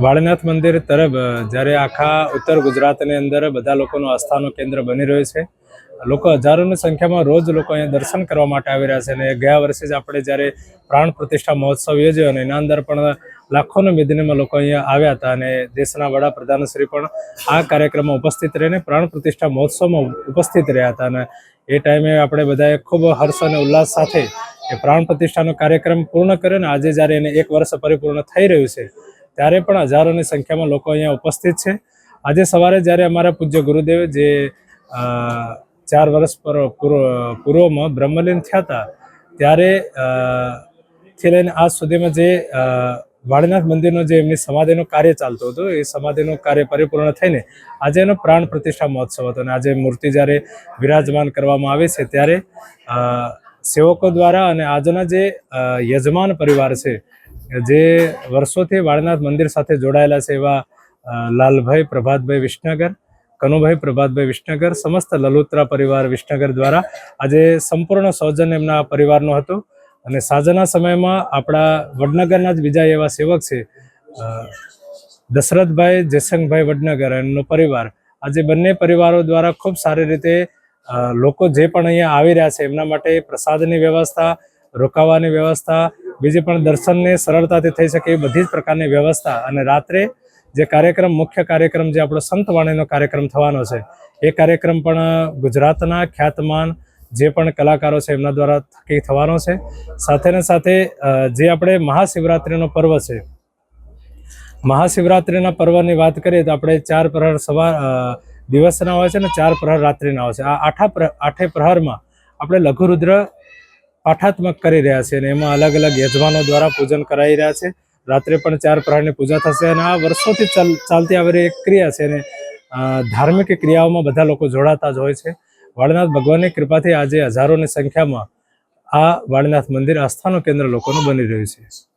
વાળનાથ મંદિર તરફ જ્યારે આખા ઉત્તર ગુજરાતની અંદર બધા લોકોનું આસ્થાનું કેન્દ્ર બની રહ્યું છે. લોકો હજારોની સંખ્યામાં રોજ લોકો અહીંયા દર્શન કરવા માટે આવી રહ્યા છે અને ગયા વર્ષે જ આપણે જ્યારે પ્રાણ પ્રતિષ્ઠા મહોત્સવ યોજ્યો અને એના અંદર પણ લાખોની મેદનીમાં લોકો અહીંયા આવ્યા હતા અને દેશના વડાપ્રધાનશ્રી પણ આ કાર્યક્રમમાં ઉપસ્થિત રહીને પ્રાણ પ્રતિષ્ઠા મહોત્સવમાં ઉપસ્થિત રહ્યા હતા અને એ ટાઈમે આપણે બધાએ ખૂબ હર્ષ અને ઉલ્લાસ સાથે એ પ્રાણ પ્રતિષ્ઠાનો કાર્યક્રમ પૂર્ણ કર્યો ને આજે જ્યારે એને એક વર્ષ પરિપૂર્ણ થઈ રહ્યું છે ત્યારે પણ હજારોની સંખ્યામાં લોકો અહીંયા ઉપસ્થિત છે. આજે સવારે જ્યારે અમારા પૂજ્ય ગુરુદેવ જે ચાર વર્ષ પર પૂર્વ પૂર્વમાં બ્રહ્મલીન થયા હતા, ત્યારે થી લઈને આજ સુધીમાં જે વાળીનાથ મંદિરનો જે એમની સમાધિનું કાર્ય ચાલતું હતું, એ સમાધિનું કાર્ય પરિપૂર્ણ થઈને આજે એનો પ્રાણ પ્રતિષ્ઠા મહોત્સવ હતો. અને આજે મૂર્તિ જ્યારે વિરાજમાન કરવામાં આવે છે, ત્યારે સેવકો દ્વારા અને આજના જે યજમાન પરિવાર છે જે વર્ષોથી વાળનાથ મંદિર સાથે જોડાયેલા છે એવા લાલભાઈ પ્રભાતભાઈ વિસનગર, કનુભાઈ પ્રભાતભાઈ વિસનગર, સમસ્ત લલુત્રા પરિવાર વિસનગર દ્વારા આજે સંપૂર્ણ સૌજન્ય એમના પરિવારનું હતું. અને સાંજના સમયમાં આપણા વડનગરના જ બીજા એવા સેવક છે દશરથભાઈ જયસંગભાઈ વડનગર એમનો પરિવાર. આજે બંને પરિવારો દ્વારા ખૂબ સારી રીતે લોકો જે પણ અહીંયા આવી રહ્યા છે એમના માટે પ્રસાદની વ્યવસ્થા, રોકાવાની વ્યવસ્થા બીજી પણ દર્શનને સરળતાથી થઈ શકે એ બધી જ પ્રકારની વ્યવસ્થા અને રાત્રે જે કાર્યક્રમ, મુખ્ય કાર્યક્રમ જે આપણો સંતવાણીનો કાર્યક્રમ થવાનો છે, એ કાર્યક્રમ પણ ગુજરાતના ખ્યાતમાન જે પણ કલાકારો છે એમના દ્વારા થકી થવાનો છે. સાથે ને સાથે જે આપણે મહાશિવરાત્રિનો પર્વ છે, મહાશિવરાત્રિના પર્વની વાત કરીએ તો આપણે ચાર પ્રહર સવાર દિવસના હોય છે ને ચાર પ્રહર રાત્રિના હોય છે. આ આઠા આઠે પ્રહરમાં આપણે લઘુરુદ્ર પાઠાત્મક કરી રહ્યા છે અને એમાં અલગ અલગ યજમાનો દ્વારા પૂજન કરાઈ રહ્યા છે. રાત્રે પણ ચાર પ્રાણની પૂજા થશે અને આ વર્ષોથી ચાલતી આવેલી એક ક્રિયા છે અને ધાર્મિક ક્રિયાઓમાં બધા લોકો જોડાતા જ હોય છે. વાળનાથ ભગવાનની કૃપાથી આજે હજારોની સંખ્યામાં આ વાળનાથ મંદિર આસ્થાનું કેન્દ્ર લોકોનું બની રહ્યું છે.